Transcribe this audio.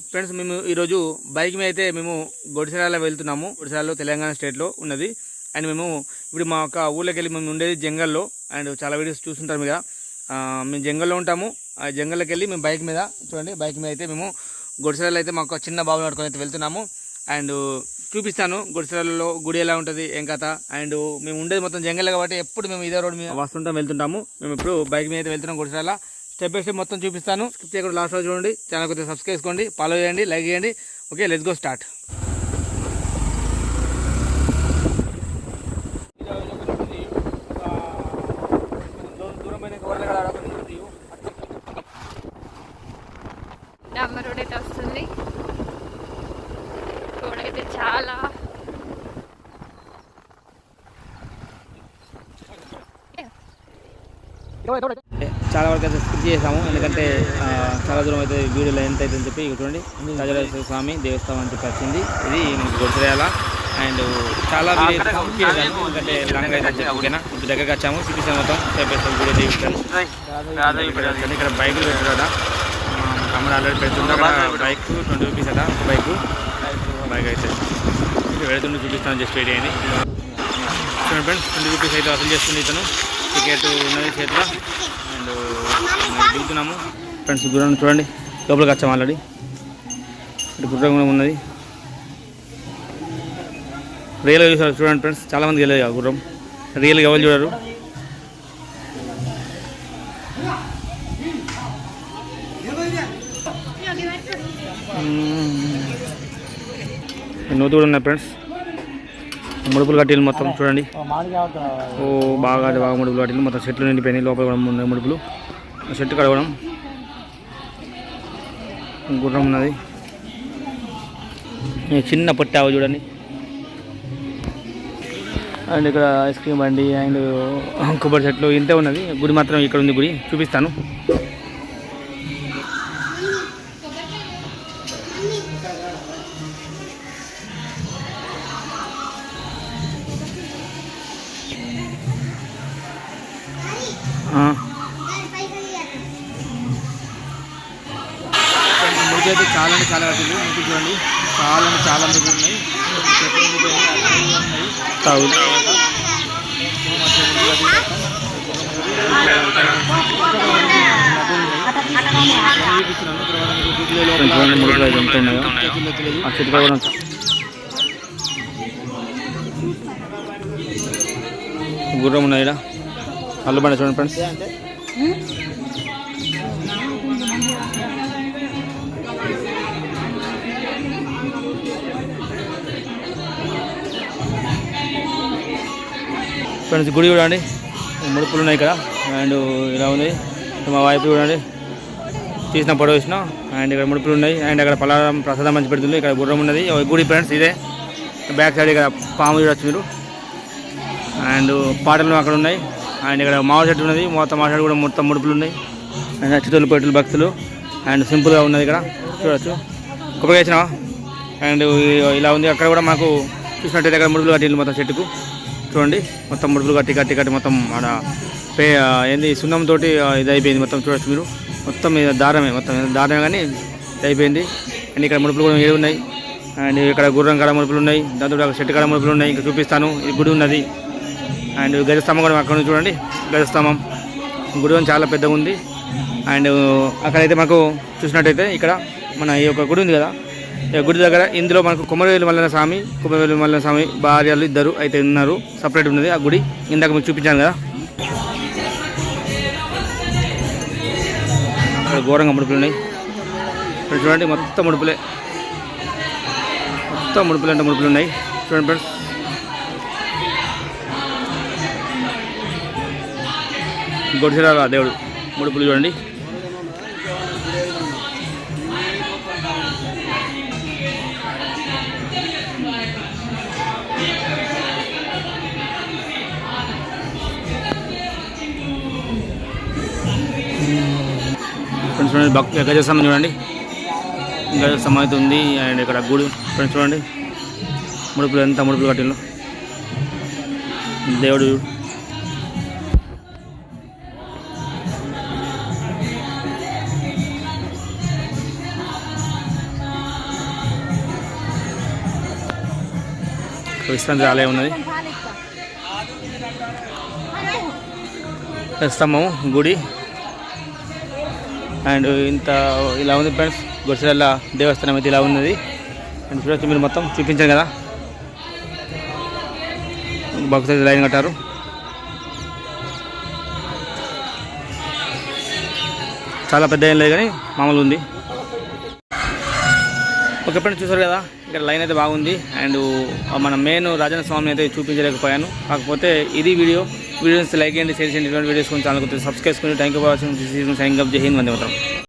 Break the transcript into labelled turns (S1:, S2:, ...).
S1: Friends మేము ఈరోజు bike మీద అయితే మేము గొడిసెరాల వెళ్తున్నాము. గొడిసెరాలో తెలంగాణ స్టేట్లో ఉన్నది. అండ్ మేము ఇప్పుడు మా యొక్క ఊళ్ళోకి వెళ్ళి మేము ఉండేది జంగల్లో. అండ్ చాలా వీడియోస్ చూస్తుంటారు మీద మేము జంగల్లో ఉంటాము. ఆ జంగల్లోకి వెళ్ళి మేము బైక్ మీద చూడండి బైక్ మీద అయితే మేము గొడిసెరాలు అయితే మాకు చిన్న బాబు నడుకొని అయితే వెళ్తున్నాము. అండ్ చూపిస్తాను గుడిసెలలో గుడి ఎలా ఉంటుంది ఏం కథ. అండ్ మేము ఉండేది మొత్తం జంగల్ కాబట్టి ఎప్పుడు మేము ఇదే రోడ్ మీద వస్తుంటాం వెళ్తుంటాము. మేము ఇప్పుడు బైక్ మీద అయితే వెళ్తున్నాం గుడిసెల స్టెప్ బై స్టెప్ మొత్తం చూపిస్తాను. స్కిప్ చేయకుండా లాస్ట్ రోజు చూడండి. ఛానల్ కొద్దిగా సబ్స్క్రైబ్ చేసుకోండి. ఫాలో చేయండి. లైక్ చేయండి. ఓకే లెట్స్ గో స్టార్ట్
S2: డాంబర్ రోడ్ అయితే వస్తుంది రోడ్ అయితే చాలా
S1: చాలా వరకు అయితే స్కిప్ చేసాము. ఎందుకంటే చాలా దూరం అయితే వీడియోలో ఎంత అయితే అని చెప్పి చూడండి. రాజరాజేశ్వర స్వామి దేవస్థానం అని చెప్పి వచ్చింది. ఇది మనకి గుడిసెల అండ్ చాలా వీడియో చేశాను, ఎందుకంటే లాంగ్ అయితే ఓకేనా? ఇప్పుడు దగ్గరికి వచ్చాము. చూపిస్తాను మొత్తం చెప్పేస్తాను వీడియో చూపిస్తాను ఇక్కడ బైకులు పెట్టారు కదా తమ్ముడు ఆల్రెడీ బైక్ ట్వంటీ రూపీస్ అట ఒక బైక్. బైక్ అయితే. ఇక్కడ వెళుతుండే చూపిస్తాను జస్ట్ వెయిట్ అయ్యింది చూడండి ఫ్రెండ్స్ ట్వంటీ రూపీస్ అయితే వసూలు చేస్తుంది ఇతను. టికెట్ ఉన్నది చేతిలో. అండ్ దిగుతున్నాము. ఫ్రెండ్స్ గుర్రం చూడండి. లోపలికి వచ్చాము ఆల్రెడీ. ఇక్కడ గుర్రం కూడా ఉన్నది. రియల్గా చూసారు చూడండి ఫ్రెండ్స్. చాలామంది తెలియదు ఆ గుర్రం. రియల్గా ఎవరు చూడరు. నూతి కూడా ఉన్నాయి ఫ్రెండ్స్. ముడుపులు కట్టిలు మొత్తం చూడండి. ఓ బాగా అది బాగా ముడుపులు కట్టిలు మొత్తం చెట్లు నిండిపోయినాయి లోపల కూడా ఉన్నాయి ముడుపులు. చెట్టు కడగడం. గుర్రం ఉన్నది. చిన్న పొట్టావు చూడండి. అండ్ ఇక్కడ ఐస్ క్రీమ్ బండి అండ్ కొబ్బరి చెట్లు ఇంతే ఉన్నది. గుడి మాత్రం ఇక్కడ ఉంది గుడి. చూపిస్తాను. అయితే చాలా అంటే చాలా కట్టింది. మురికి చూడండి. చాలా అంటే చాలా మురికి ఉన్నాయి. గుర్రం ఉన్నాయి. ఇక్కడ అల్లు బండ చూడండి ఫ్రెండ్స్ ఫ్రెండ్స్ గుడి చూడండి. ముడుపులు ఉన్నాయి ఇక్కడ. అండ్ ఇలా ఉంది. మా వైపు చూడండి. తీసిన ఫోటో వేసిన. అండ్ ఇక్కడ ముడుపులు ఉన్నాయి. అండ్ అక్కడ పలారం ప్రసాదం మంచి పెడుతుంది. ఇక్కడ గుర్రం ఉన్నది. గుడి ఫ్రెండ్స్ ఇదే. బ్యాక్ సైడ్ ఇక్కడ పాము చూడొచ్చు మీరు. అండ్ పాటలు అక్కడ ఉన్నాయి. అండ్ ఇక్కడ మామిడి చెట్టు ఉన్నది మొత్తం మామిడి చెట్టు కూడా మొత్తం ముడుపులు ఉన్నాయి. అండ్ చిత్తూరు పెట్టులు భక్తులు. అండ్ సింపుల్గా ఉన్నది ఇక్కడ. చూడవచ్చు కొబ్బరి వేసినావా? అండ్ ఇలా ఉంది. అక్కడ కూడా మాకు చూసినట్టయితే అక్కడ ముడుపులు కట్టి మొత్తం చెట్టుకు. చూడండి. మొత్తం ముడుపులు కట్టి కట్టి కట్టి మొత్తం ఆడ పే ఏంది సున్నంతో ఇది అయిపోయింది మొత్తం చూడొచ్చు మీరు. మొత్తం దారమే మొత్తం దారమే కానీ ఇది అయిపోయింది అండ్ ఇక్కడ ముడుపులు కూడా ఏడు ఉన్నాయి అండ్ ఇక్కడ గుర్రం కాడ ముడుపులు ఉన్నాయి. దాంతో చెట్టు కాడ ముడుపులు ఉన్నాయి. ఇంకా చూపిస్తాను. ఇది గుడి ఉన్నది. అండ్ గజస్తంభం కూడా అక్కడ నుంచి చూడండి. గజస్తంభం. గుడి చాలా పెద్దగా ఉంది. అండ్ అక్కడైతే మనకు చూసినట్టయితే ఇక్కడ మన ఈ యొక్క గుడి ఉంది కదా. ఈ గుడి దగ్గర ఇందులో మనకు కుమరవేలు మల్లన స్వామి కుమరవేలు మల్లన స్వామి భార్యలు ఇద్దరు అయితే ఉన్నారు. సపరేట్ ఉన్నది ఆ గుడి. ఇందాక మీకు చూపించాను కదా. ఇక్కడ ఘోరంగా ముడుపులు ఉన్నాయి. ఇక్కడ చూడండి మొత్తం ముడుపులే. మొత్తం ముడుపులు అంటే ముడుపులు ఉన్నాయి. చూడండి ఫ్రెండ్స్. గొడిసెరాల దేవుడు. ముడుపులు చూడండి. ఫ్రెండ్స్ చూడండి భక్తి గజస్తంభం చూడండి. గజ అయితే ఉంది అండ్ ఇక్కడ గుడి. ఫ్రెండ్స్ చూడండి. ముడుపులు ఎంత ముడుపులు కట్టిన దేవుడు విశ్రాంతి ఆలయం ఉన్నది. స్తంభము గుడి. అండ్ ఇంత ఇలా ఉంది ఫ్రెండ్స్ గుడిసెల దేవస్థానం అయితే ఇలా ఉన్నది. అండ్ చూడొచ్చు మీరు మొత్తం చూపించాను కదా. భక్తులు లైన్ కట్టారు. చాలా పెద్ద ఏం లేదు కానీ మామూలు ఉంది. ఓకే ఫ్రెండ్స్ చూసారు కదా ఇక్కడ లైన్ అయితే బాగుంది. అండ్ మన మెయిన్ రాజన్న స్వామిని అయితే చూపించలేకపోయాను. కాకపోతే ఇది వీడియో. వీడియోస్ లైక్ చేయండి షేర్ చేయండి. ఇటువంటి వీడియోస్ కొంచెం ఛానల్ కొంచెం సబ్స్క్రైబ్ చేసుకుని thank you for watching sign up జై హింద్ వందే మాత్రం.